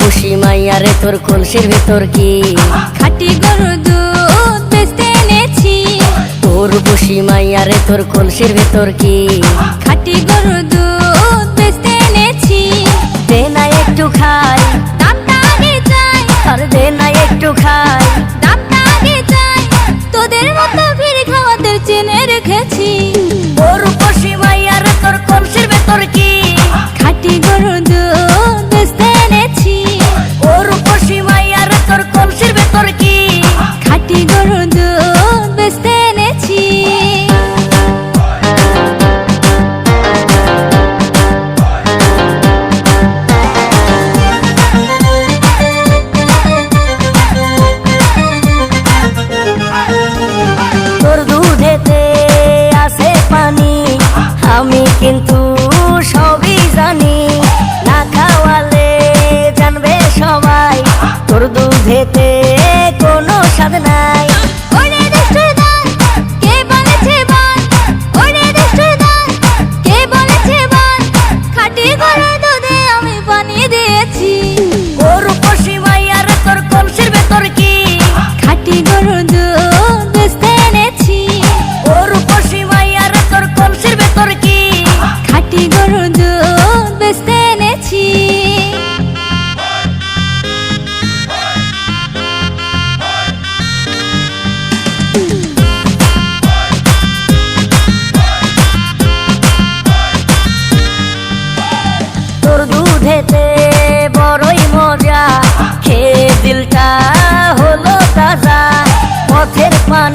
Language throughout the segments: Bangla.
পুষি মাইয়া রে তোর কলসির ভেতর কি? খাটি গরুর দুধ বেচতে এনেছি। তোর পুষি মাইয়া রে তোর কলসির ভেতর কি? খাটি গরুর দুধ বেচতে এনেছি। দে না একটু খাই। que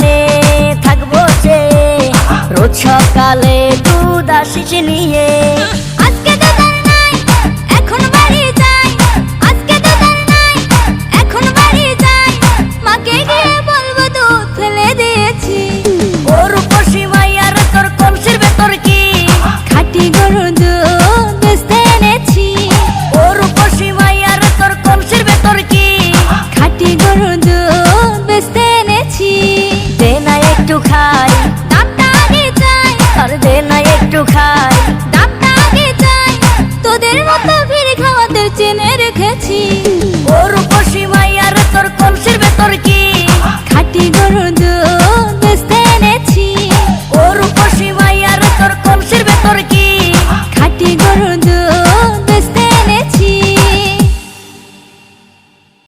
এখানে থাকব যে রোজ সকালে দুধ আসিস নিয়ে। খাই। দাম না আগে চাই তোদের মতো ভিড় খাওয়াদের চেনে